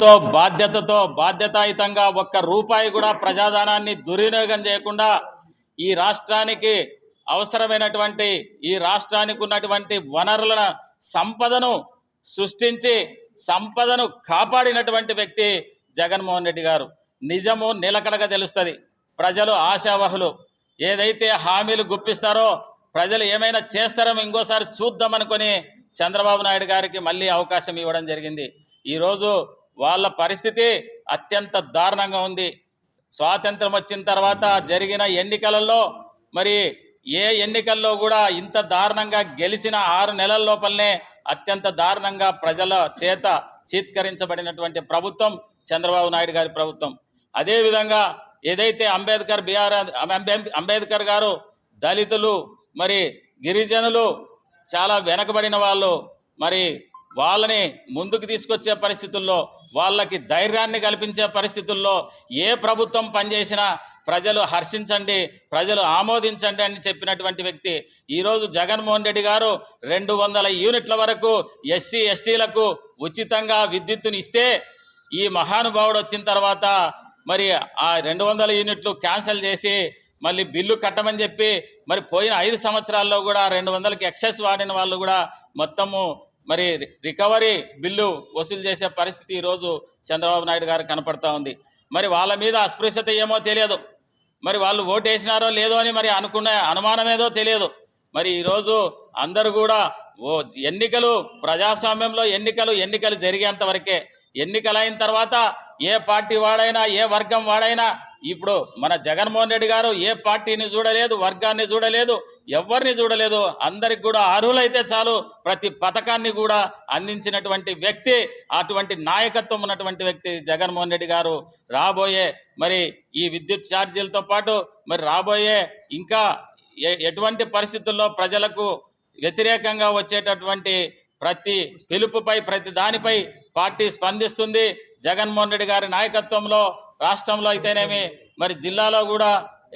ఎంతో బాధ్యతతో బాధ్యతాయుతంగా ఒక్క రూపాయి కూడా ప్రజాధనాన్ని దుర్వినియోగం చేయకుండా ఈ రాష్ట్రానికి అవసరమైనటువంటి ఈ రాష్ట్రానికి ఉన్నటువంటి వనరుల సంపదను సృష్టించి సంపదను కాపాడినటువంటి వ్యక్తి జగన్మోహన్ రెడ్డి గారు. నిజము నిలకడగా తెలుస్తుంది. ప్రజలు ఆశావహులు. ఏదైతే హామీలు గుప్పిస్తారో ప్రజలు ఏమైనా చేస్తారో ఇంకోసారి చూద్దామనుకొని చంద్రబాబు నాయుడు గారికి మళ్ళీ అవకాశం ఇవ్వడం జరిగింది. ఈరోజు వాళ్ళ పరిస్థితి అత్యంత దారుణంగా ఉంది. స్వాతంత్రం వచ్చిన తర్వాత జరిగిన ఎన్నికలలో మరి ఏ ఎన్నికల్లో కూడా ఇంత దారుణంగా గెలిచిన ఆరు నెలల లోపలనే అత్యంత దారుణంగా ప్రజల చేత చీత్కరించబడినటువంటి ప్రభుత్వం చంద్రబాబు నాయుడు గారి ప్రభుత్వం. అదేవిధంగా ఏదైతే అంబేద్కర్ బీఆర్ అంబే- అంబేద్కర్ గారు దళితులు మరి గిరిజనులు చాలా వెనకబడిన వాళ్ళు మరి వాళ్ళని ముందుకు తీసుకొచ్చే పరిస్థితుల్లో వాళ్ళకి ధైర్యాన్ని కల్పించే పరిస్థితుల్లో ఏ ప్రభుత్వం పనిచేసినా ప్రజలు హర్షించండి ప్రజలు ఆమోదించండి అని చెప్పినటువంటి వ్యక్తి ఈరోజు జగన్మోహన్ రెడ్డి గారు రెండు వందల యూనిట్ల వరకు ఎస్సీ ఎస్టీలకు ఉచితంగా విద్యుత్తుని ఇస్తే ఈ మహానుభావుడు వచ్చిన తర్వాత మరి ఆ రెండు వందల యూనిట్లు క్యాన్సిల్ చేసి మళ్ళీ బిల్లు కట్టమని చెప్పి మరి పోయిన ఐదు సంవత్సరాల్లో కూడా రెండు వందలకి ఎక్సెస్ వాడిన వాళ్ళు కూడా మొత్తము మరి రికవరీ బిల్లు వసూలు చేసే పరిస్థితి ఈరోజు చంద్రబాబు నాయుడు గారు కనపడతా ఉంది. మరి వాళ్ళ మీద అస్పృశ్యత ఏమో తెలియదు. మరి వాళ్ళు ఓటు వేసినారో లేదో అని మరి అనుకునే అనుమానమేదో తెలియదు. మరి ఈరోజు అందరూ కూడా ఓ ఎన్నికలు ప్రజాస్వామ్యంలో ఎన్నికలు ఎన్నికలు జరిగేంత వరకే ఎన్నికలైన తర్వాత ఏ పార్టీ వాడైనా ఏ వర్గం వాడైనా ఇప్పుడు మన జగన్మోహన్ రెడ్డి గారు ఏ పార్టీని చూడలేదు వర్గాన్ని చూడలేదు ఎవరిని చూడలేదు అందరికి కూడా అర్హులైతే చాలు. ప్రతి పథకాన్ని కూడా అందించినటువంటి వ్యక్తి అటువంటి నాయకత్వం ఉన్నటువంటి వ్యక్తి జగన్మోహన్ రెడ్డి గారు. రాబోయే మరి ఈ విద్యుత్ ఛార్జీలతో పాటు మరి రాబోయే ఇంకా ఎ- ఎటువంటి పరిస్థితుల్లో ప్రజలకు వ్యతిరేకంగా వచ్చేటటువంటి ప్రతి పిలుపుపై ప్రతి దానిపై పార్టీ స్పందిస్తుంది. జగన్మోహన్ రెడ్డి గారి నాయకత్వంలో రాష్ట్రంలో అయితేనేమి మరి జిల్లాలో కూడా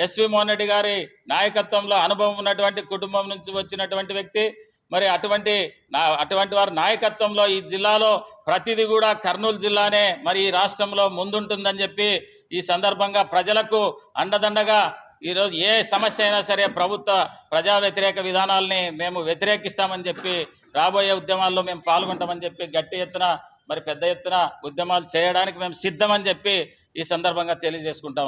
ఎస్వి మోహన్ రెడ్డి గారి నాయకత్వంలో అనుభవం ఉన్నటువంటి కుటుంబం నుంచి వచ్చినటువంటి వ్యక్తి. మరి అటువంటి నా అటువంటి వారి నాయకత్వంలో ఈ జిల్లాలో ప్రతిదీ కూడా కర్నూలు జిల్లానే మరి ఈ రాష్ట్రంలో ముందుంటుందని చెప్పి ఈ సందర్భంగా ప్రజలకు అండదండగా ఈరోజు ఏ సమస్య అయినా సరే ప్రభుత్వ ప్రజా వ్యతిరేక విధానాల్ని మేము వ్యతిరేకిస్తామని చెప్పి రాబోయే ఉద్యమాల్లో మేము పాల్గొంటామని చెప్పి గట్టి ఎత్తున మరి పెద్ద ఎత్తున ఉద్యమాలు చేయడానికి మేము సిద్ధమని చెప్పి ఈ సందర్భంగా తెలియజేసుకుంటాం.